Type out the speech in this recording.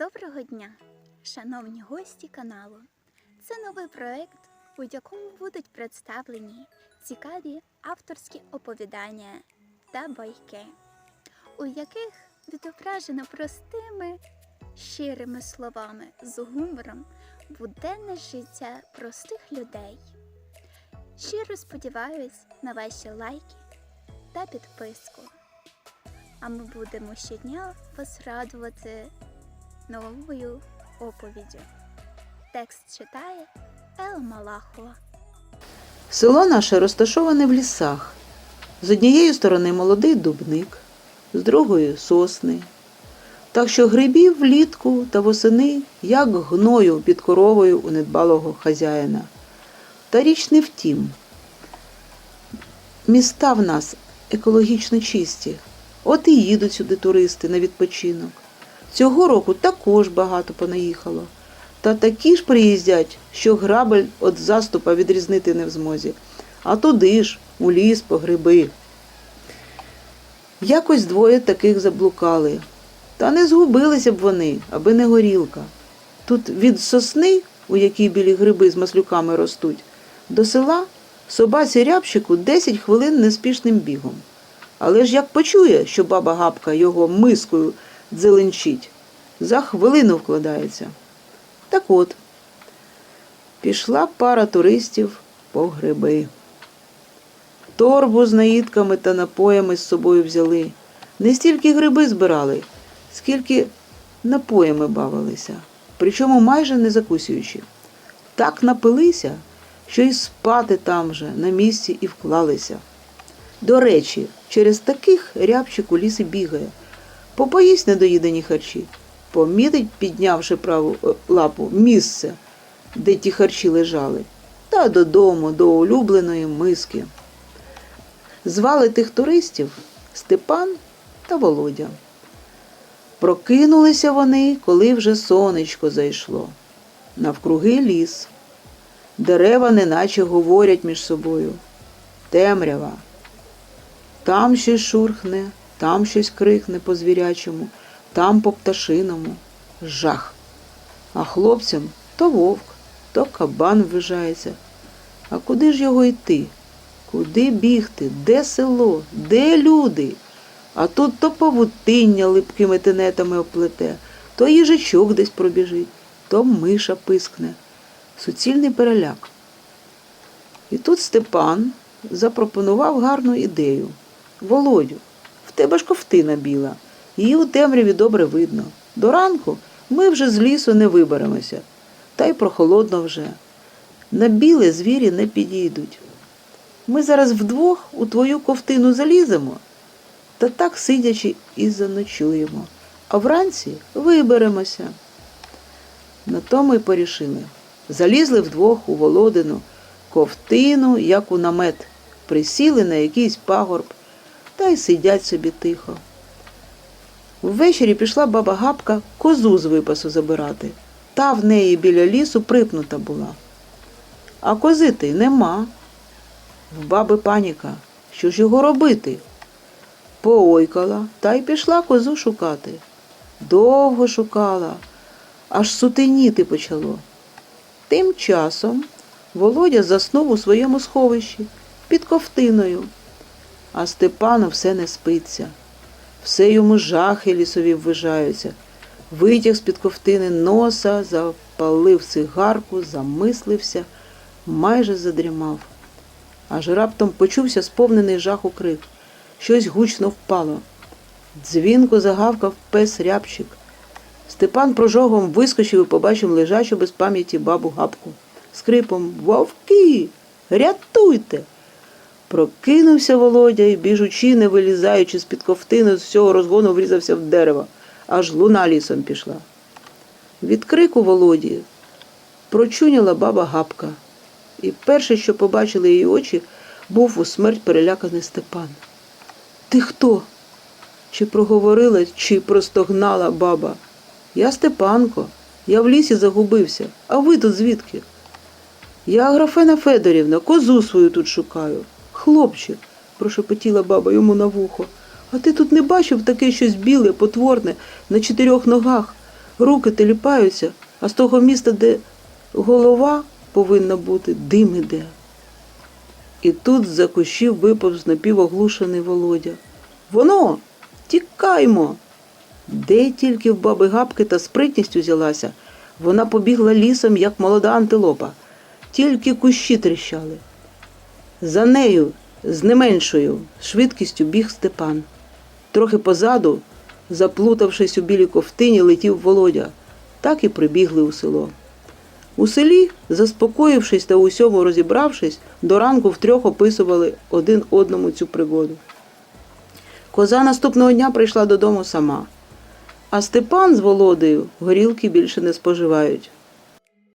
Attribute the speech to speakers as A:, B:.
A: Доброго дня, шановні гості каналу. Це новий проект, у якому будуть представлені цікаві авторські оповідання та байки, у яких відображено простими, щирими словами з гумором буденне життя простих людей. Щиро сподіваюсь на ваші лайки та підписку. А ми будемо щодня вас радувати новою оповіддю. Текст читає Ел Малахова.
B: Село наше розташоване в лісах. З однієї сторони молодий дубник, з другої сосни. Так що грибів влітку та восени, як гною під коровою у недбалого хазяїна. Та річ не втім. Міста в нас екологічно чисті. От і їдуть сюди туристи на відпочинок. Цього року також багато понаїхало. Та такі ж приїздять, що грабель від заступа відрізнити не в змозі. А туди ж, у ліс по гриби. Якось двоє таких заблукали. Та не згубилися б вони, аби не горілка. Тут від сосни, у якій білі гриби з маслюками ростуть, до села собаці рябчику 10 хвилин неспішним бігом. Але ж як почує, що баба Гапка його мискою дзеленчить, за хвилину вкладається. Так от, пішла пара туристів по гриби. Торбу з наїдками та напоями з собою взяли. Не стільки гриби збирали, скільки напоями бавилися, причому майже не закусюючи. Так напилися, що й спати там же, на місці, і вклалися. До речі, через таких рябчик у лісі бігає. Попоїсть недоїдені харчі, помітить, піднявши праву е, лапу, місце, де ті харчі лежали, та додому, до улюбленої миски. Звали тих туристів Степан та Володя. Прокинулися вони, коли вже сонечко зайшло. Навкруги ліс. Дерева неначе говорять між собою. Темрява. Там щось шурхне, там щось крикне по звірячому, там по пташиному. Жах. А хлопцям то вовк, то кабан ввижається. А куди ж його йти? Куди бігти? Де село? Де люди? А тут то павутиння липкими тенетами оплете, то їжачок десь пробіжить, то миша пискне. Суцільний переляк. І тут Степан запропонував гарну ідею. Володю, тебе ж ковтина біла, її у темряві добре видно. До ранку ми вже з лісу не виберемося, та й прохолодно вже. На біле звірі не підійдуть. Ми зараз вдвох у твою ковтину заліземо, та так сидячи і заночуємо, а вранці виберемося. На то ми порішили. Залізли вдвох у володину, ковтину, як у намет, присіли на якийсь пагорб та й сидять собі тихо. Ввечері пішла баба Гапка козу з випасу забирати. Та в неї біля лісу припнута була. А козити й нема. В баби паніка. Що ж його робити? Поойкала та й пішла козу шукати. Довго шукала, аж сутеніти почало. Тим часом Володя заснув у своєму сховищі під ковтиною, а Степану все не спиться. Все йому жахи лісові ввижаються. Витяг з-під ковтини носа, запалив цигарку, замислився, майже задрімав. Аж раптом почувся сповнений жаху крик. Щось гучно впало. Дзвінко загавкав пес рябчик. Степан прожогом вискочив і побачив лежачу без пам'яті бабу гапку. Скрипом Вовки! Рятуйте! Прокинувся Володя і, біжучи, не вилізаючи з-під ковтини, з всього розгону врізався в дерево, аж луна лісом пішла. Від крику Володі прочуняла баба гапка, і перше, що побачили її очі, був у смерть переляканий Степан. Ти хто? Чи проговорила, чи простогнала баба? Я Степанко, я в лісі загубився, а ви тут звідки? Я Аграфена Федорівна, козу свою тут шукаю. Хлопче, прошепотіла баба йому на вухо, а ти тут не бачив таке щось біле, потворне, на чотирьох ногах, руки теліпаються, а з того міста, де голова повинна бути, дим іде. І тут з-за кущів виповз напівоглушений Володя. Воно, тікаймо. Де тільки в баби гапки та спритність узялася, вона побігла лісом, як молода антилопа, тільки кущі тріщали. За нею, з не меншою швидкістю біг Степан. Трохи позаду, заплутавшись у білій ковтині, летів Володя. Так і прибігли у село. У селі, заспокоївшись та усьому розібравшись, до ранку втрьох описували один одному цю пригоду. Коза наступного дня прийшла додому сама, а Степан з Володею горілки більше не споживають.